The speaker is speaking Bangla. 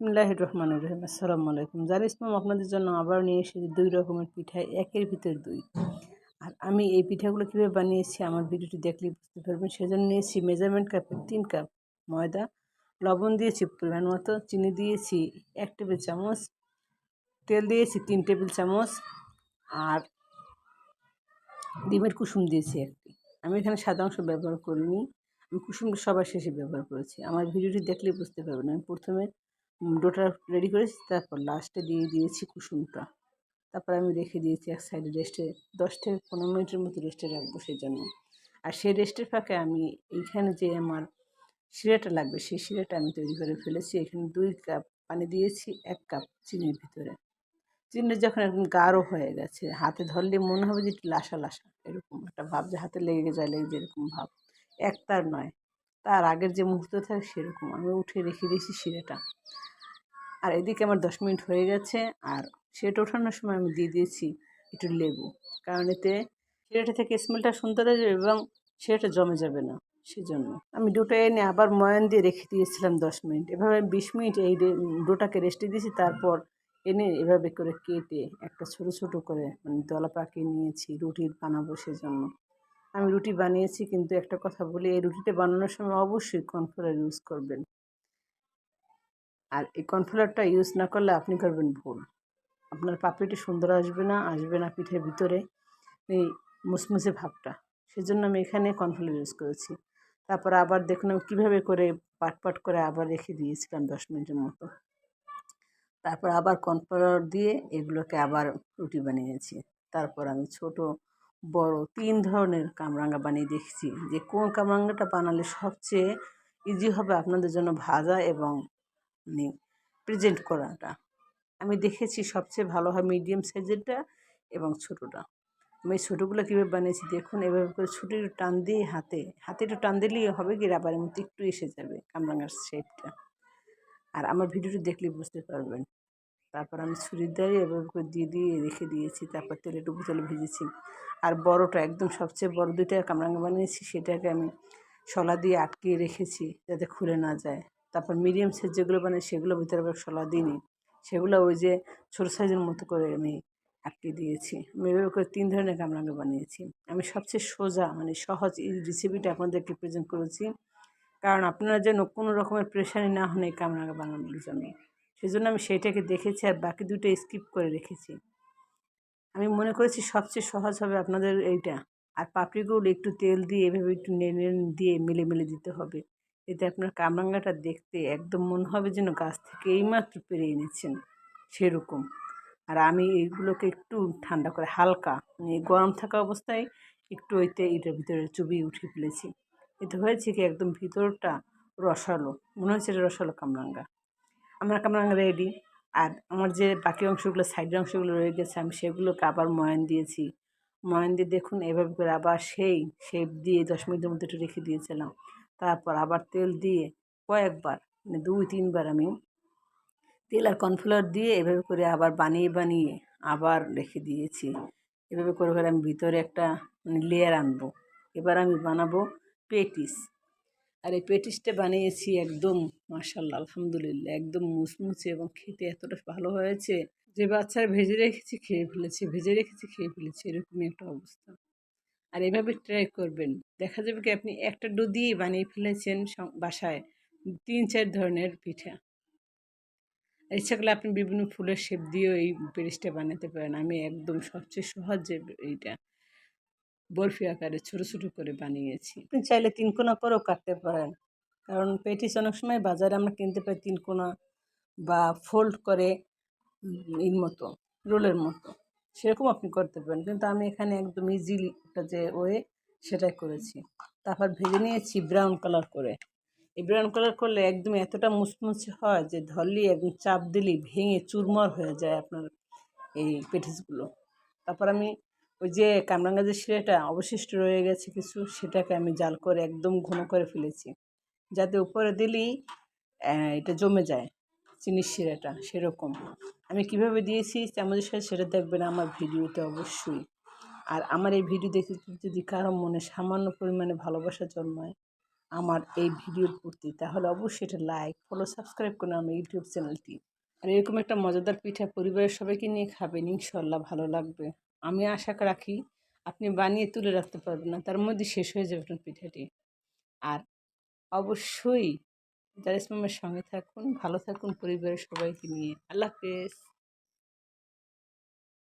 বিসমুল্লাহ রহমান রহিম। আসসালামু আলাইকুম। যার ইসলাম আপনাদের জন্য আবার নিয়ে এসেছি দুই রকমের পিঠা, একের ভিতর দুই। আর আমি এই পিঠাগুলো কীভাবে বানিয়েছি আমার ভিডিওটি দেখলেই বুঝতে পারবেন। সেজন্য নিয়েছি মেজারমেন্ট কাপের তিন কাপ ময়দা, লবণ দিয়েছি পরিমাণ মতো, চিনি দিয়েছি এক টেবিল চামচ, তেল দিয়েছি তিন টেবিল চামচ, আর ডিমের কুসুম দিয়েছি একটি। আমি এখানে সাদা অংশ ব্যবহার করিনি। আমি কুসুমটা সবার শেষে ব্যবহার করেছি। আমার ভিডিওটি দেখলেই বুঝতে পারবেন। আমি প্রথমে ডোটা রেডি করেছি, তারপর লাস্টে দিয়ে দিয়েছি কুসুমটা। তারপর আমি রেখে দিয়েছি এক সাইডে রেস্টে দশ থেকে পনেরো মিনিটের মতো রেস্টে রাখব সেই জন্য আর সেই রেস্টের ফাঁকে আমি এইখানে যে আমার শিরাটা লাগবে, সেই শিরাটা আমি তৈরি করে ফেলেছি। এখানে দুই কাপ পানি দিয়েছি, এক কাপ চিনির ভিতরে। চিনি যখন একদম গাঢ় হয়ে গেছে, হাতে ধরলে মনে হবে যে লাসা লাসা, এরকম একটা ভাব যে হাতে লেগে যায় লেগে যায় এরকম ভাব। একতার নয়, তার আগের যে মুহূর্ত থাকে সেরকম। আমি উঠে রেখে দিয়েছি শিরাটা। আর এদিকে আমার দশ মিনিট হয়ে গেছে আর সেটা ওঠানোর সময় আমি দিয়ে দিয়েছি একটু লেবু। কারণ এতে শিরাটা থেকে স্মেলটা সুন্দর যাবে এবং সেটা জমে যাবে না, সেজন্য। আমি ডোটা এনে আবার ময়ান দিয়ে রেখে দিয়েছিলাম দশ মিনিট। এভাবে বিশ মিনিট এই ডোটাকে রেস্টে দিয়েছি, তারপর এনে এভাবে করে কেটে একটা ছোট ছোট করে মানে দলা পাকিয়ে নিয়েছি, রুটির বানাবো সেজন্য। আমি রুটি বানিয়েছি, কিন্তু একটা কথা বলি, এই রুটিটা বানানোর সময় অবশ্যই কর্নফ্লাওয়ার ইউজ করবেন। আর এই কর্নফ্লাওয়ারটা ইউজ না করলে আপনি করবেন ভুল। আপনার পাপড়িটি সুন্দর আসবে না আসবে না পিঠের ভিতরে এই মুসমুসে ভাবটা। সেজন্য আমি এখানে কর্নফ্লাওয়ার ইউজ করেছি। তারপর আবার দেখুন আমি কীভাবে করে পাট পাট করে আবার রেখে দিয়েছিলাম দশ মিনিটের মতো। তারপর আবার কর্নফ্লাওয়ার দিয়ে এগুলোকে আবার রুটি বানিয়েছি। তারপর আমি ছোট, বড় তিন ধরনের কামরাঙ্গা বানিয়ে দেখছি যে কোন কামরাঙ্গাটা বানালে সবচেয়ে ইজি হবে আপনাদের জন্য ভাজা এবং মানে প্রেজেন্ট করাটা। আমি দেখেছি সবচেয়ে ভালো হয় মিডিয়াম সাইজেরটা এবং ছোটোটা। আমি ছোটোগুলো কীভাবে বানিয়েছি দেখুন, এভাবে করে ছুটি টান দিয়ে হাতে হাতে একটু টান দিলেই হবে কি রাবারের মতো একটু এসে যাবে কামরাঙার শেপটা আর আমার ভিডিওটি দেখলেই বুঝতে পারবেন। তারপর আমি ছুরির দ্বারে এভাবে করে দিয়ে দিয়ে রেখে দিয়েছি, তারপর তেলে ডুবো তেলে ভেজেছি। আর বড়টা একদম সবচেয়ে বড় দুইটা কামরাঙ্গা বানিয়েছি, সেটাকে আমি শলা দিয়ে আটকিয়ে রেখেছি যাতে খুলে না যায়। তারপর মিডিয়াম সাইজ যেগুলো বানাই সেগুলো ভিতরে আবার শলা দিইনি সেগুলো ওই যে ছোটো সাইজের মতো করে আমি আটকে দিয়েছি। আমি এভাবে করে তিন ধরনের কামরাঙ্গা বানিয়েছি। আমি সবচেয়ে সোজা মানে সহজ এই রেসিপিটা আপনাদেরকে প্রেজেন্ট করেছি। কারণ আপনারা যেন কোনো রকমের প্রেশারি না হন এই কামরাঙ্গা বানানোর জন্য। সেজন্য আমি সেইটাকে দেখেছি আর বাকি দুটো স্কিপ করে রেখেছি। আমি মনে করেছি সবচেয়ে সহজ হবে আপনাদের এইটা। আর পাপড়িগুলো একটু তেল দিয়ে এভাবে একটু নেড়ে দিয়ে মেলে মেলে দিতে হবে। এতে আপনার কামরাঙ্গাটা দেখতে একদম মনে হবে যেন গাছ থেকে এইমাত্র পেরে এনেছেন, সেরকম। আর আমি এইগুলোকে একটু ঠান্ডা করে, হালকা মানে গরম থাকা অবস্থায় একটু ওইতে এটার ভিতরে চুবিয়ে উঠিয়ে ফেলেছি। এতে হয়েছে কি, একদম ভিতরটা রসালো, মনে হচ্ছে এটা রসালো কামরাঙ্গা। আমার কামরাঙ্গা রেডি আর আমার যে বাকি অংশগুলো সাইডের অংশগুলো রয়ে গেছে, আমি সেগুলোকে আবার ময়ান দিয়েছি। ময়ান দিয়ে দেখুন, এভাবে করে আবার সেই শেপ দিয়ে দশ মিনিটের মধ্যে একটু রেখে দিয়েছিলাম। তারপর আবার তেল দিয়ে কয়েকবার মানে দুই, তিনবার আমি তেল আর কর্নফ্লাওয়ার দিয়ে এভাবে করে আবার বানিয়ে বানিয়ে আবার রেখে দিয়েছি। এভাবে করে করে আমি ভিতরে একটা মানে লেয়ার আনব। এবার আমি বানাবো পেটিস। আর এই পেটিসটা বানিয়েছি একদম মার্শাল্লাহ আলহামদুলিল্লাহ, একদম মুচমুচে এবং খেতে এতটা ভালো হয়েছে। যে বাচ্চারা ভেজে রেখেছি, খেয়ে ফেলেছে, ভেজে রেখেছি, খেয়ে ফেলেছে, এরকমই একটা অবস্থা। আর এভাবে ট্রাই করবেন। দেখা যাবে কি আপনি একটা ডো দিয়েই বানিয়ে ফেলেছেন বাসায় তিন চার ধরনের পিঠা। ইচ্ছা করলে আপনি বিভিন্ন ফুলের শেপ দিয়েও এই পেরিসটা বানাতে পারেন। আমি একদম সবচেয়ে সহজ যে এইটা। বরফি আকারে ছোটো ছোটো করে বানিয়েছি। আপনি চাইলে তিন কোনা করেও কাটতে পারেন। কারণ পেটিস অনেক সময় বাজারে আমরা কিনতে পাই তিন কোনা বা ফোল্ড করে এর মতো রোলের মতো। সেরকম আপনি করতে পারেন। কিন্তু আমি এখানে একদম ইজিলি একটা যে ওয়ে সেটাই করেছি। তারপর ভেজে নিয়েছি ব্রাউন কালার করে। এই ব্রাউন কালার করলে একদম এতটা মুচমুচে হয় যে ধরলেই একদম চাপ দিলেই ভেঙে চুরমর হয়ে যায় আপনার এই পেটিসগুলো। তারপর আমি ওই যে কামরাঙ্গা যে শিরাটা অবশিষ্ট রয়ে গেছে কিছু, সেটাকে আমি জাল করে একদম ঘন করে ফেলেছি। যাতে উপরে দিলেই এটা জমে যায়। চিনির শিরাটা, সেরকম। আমি কীভাবে দিয়েছি চামচের সাথে সেটা দেখবেন আমার ভিডিওতে অবশ্যই। আর আমার এই ভিডিও দেখে যদি কারও মনে সামান্য পরিমাণে ভালোবাসা জন্মায় আমার এই ভিডিওর প্রতি, তাহলে অবশ্যই এটা লাইক ফলো সাবস্ক্রাইব করুন আমার ইউটিউব চ্যানেলটি। আর এরকম একটা মজাদার পিঠা পরিবারের সবাইকে নিয়ে খাবেন ইনশাল্লাহ ভালো লাগবে। আমি আশা রাখি আপনি বানিয়ে তুলে রাখতে পারবেন না, তার মধ্যে শেষ হয়ে যাবে আপনার পিঠাটি। আর অবশ্যই জারিস মামের সঙ্গে থাকুন ভালো থাকুন পরিবারের সবাইকে নিয়ে। আল্লাহ হাফেজ।